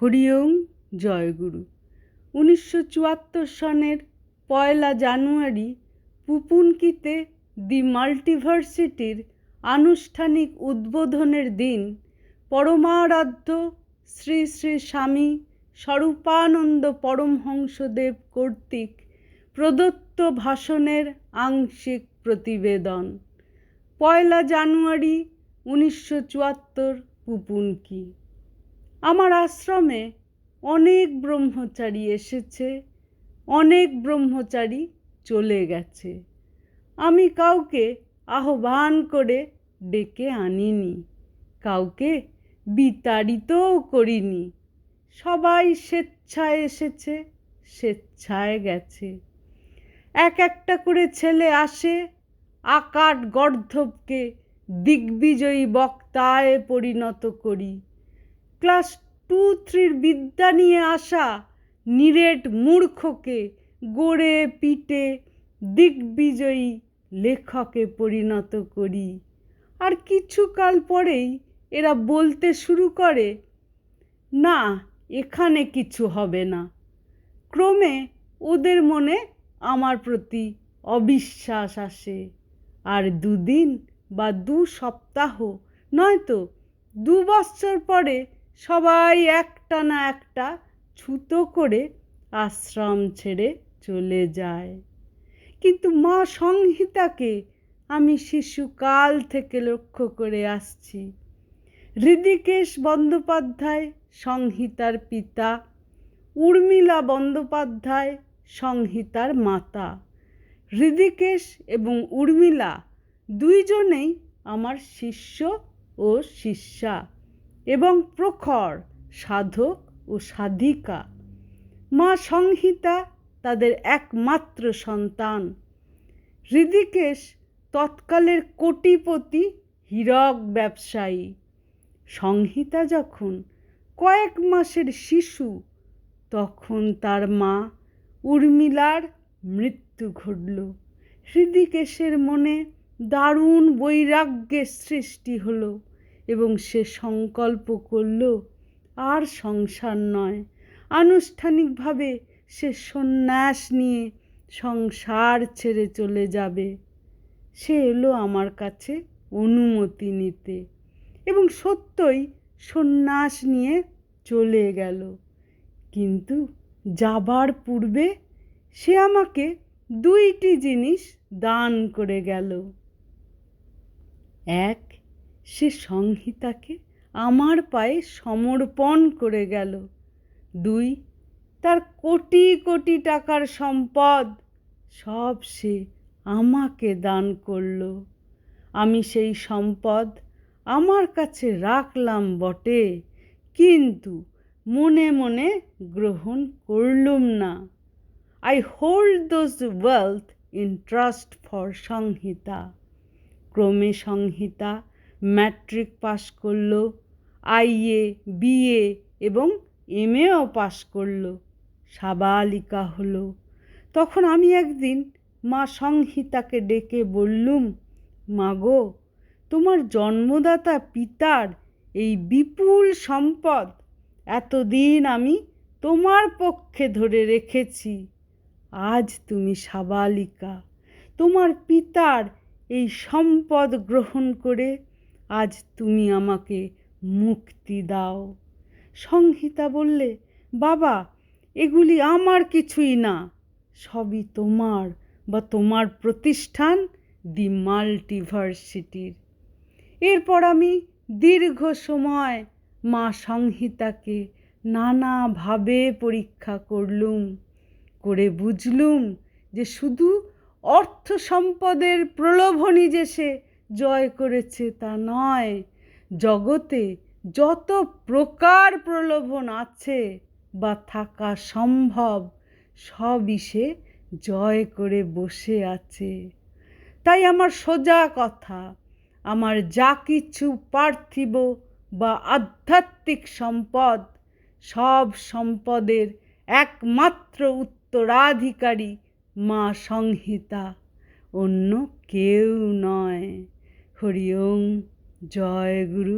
হরিওম জয়গুরু। উনিশশো চুয়াত্তর সনের পয়লা জানুয়ারি পুপুনকিতে দি মাল্টিভার্সিটির আনুষ্ঠানিক উদ্বোধনের দিন পরমারাধ্য শ্রী শ্রী স্বামী স্বরূপানন্দ পরমহংসদেব কর্তৃক প্রদত্ত ভাষণের আংশিক প্রতিবেদন। পয়লা জানুয়ারি উনিশশো চুয়াত্তর পুপুনকি। আমার আশ্রমে অনেক ব্রহ্মচারী এসেছে, অনেক ব্রহ্মচারী চলে গেছে। আমি কাউকে আহ্বান করে ডেকে আনিনি, কাউকে বিতাড়িতও করিনি। সবাই স্বেচ্ছায় এসেছে, স্বেচ্ছায় গেছে। এক একটা করে ছেলে আসে, আকাট গর্ধবকে দিগ্বিজয়ী বক্তায় পরিণত করি। ক্লাস টু থ্রির বিদ্যা নিয়ে আসা নিরেট মূর্খকে গড়ে পিটে দিগ্বিজয়ী লেখকে পরিণত করি। আর কিছুকাল পরেই এরা বলতে শুরু করে, না, এখানে কিছু হবে না। ক্রমে ওদের মনে আমার প্রতি অবিশ্বাস আসে। আর দুদিন বা দু সপ্তাহ, নয়তো দু বছর পরে সবাই একটা না একটা ছুতো করে আশ্রম ছেড়ে চলে যায়। কিন্তু মা সংহিতাকে আমি শিশুকাল থেকে লক্ষ্য করে আসছি। হৃদিকেশ বন্দ্যোপাধ্যায় সংহিতার পিতা, উর্মিলা বন্দ্যোপাধ্যায় সংহিতার মাতা। হৃদিকেশ এবং উর্মিলা দুইজনেই আমার শিষ্য ও শিষ্যা। এবং প্রখর, সাধক ও সাধিকা। মা সংহিতা তাদের একমাত্র সন্তান। হৃদিকেশ তৎকালের কোটিপতি হীরক ব্যবসায়ী। সংহিতা যখন কয়েক মাসের শিশু, তখন তার মা উর্মিলার মৃত্যু ঘটল। হৃদিকেশের মনে দারুণ বৈরাগ্যের সৃষ্টি হলো। এবং সে সংকল্প করল, আর সংসার নয়। আনুষ্ঠানিকভাবে সে সন্ন্যাস নিয়ে সংসার ছেড়ে চলে যাবে। সে এলো আমার কাছে অনুমতি নিতে এবং সত্যই সন্ন্যাস নিয়ে চলে গেল। কিন্তু যাবার পূর্বে সে আমাকে দুইটি জিনিস দান করে গেল। এক সে সংহিতাকে আমার পায়ে সমর্পণ করে গেল। দুই, তার কোটি কোটি টাকার সম্পদ, সব সে আমাকে দান করল। আমি সেই সম্পদ আমার কাছে রাখলাম বটে, কিন্তু মনে মনে গ্রহণ করলুম না। I hold those wealth in trust for Samhita. ক্রমে সংহিতা ম্যাট্রিক পাশ করল আইএ বিএ এবং এমএও পাশ করল। সাবালিকা হলো। তখন আমি একদিন মা সংহিতাকে ডেকে বললুম, মা গো, তোমার জন্মদাতা পিতার এই বিপুল সম্পদ এতদিন আমি তোমার পক্ষে ধরে রেখেছি। আজ তুমি সাবালিকা। তোমার পিতার এই সম্পদ গ্রহণ করে আজ তুমি আমাকে মুক্তি দাও। সংহিতা বললে, বাবা, এগুলি আমার কিছুই না। সবই তোমার বা তোমার প্রতিষ্ঠান দি মাল্টিভার্সিটির। এরপর আমি দীর্ঘ সময় মা সংহিতাকে নানাভাবে পরীক্ষা করলুম, করে বুঝলুম যে শুধু অর্থ সম্পদের প্রলোভনই যে সে জয় করেছে তা নয়। জগতে যত প্রকার প্রলোভন আছে বা থাকা সম্ভব, সবই সে জয় করে বসে আছে। তাই আমার সোজা কথা, আমার যা কিছু পার্থিব বা আধ্যাত্মিক সম্পদ, সব সম্পদের একমাত্র উত্তরাধিকারী মা সংহিতা, অন্য কেউ নয়। হরি ওম জয় গুরু।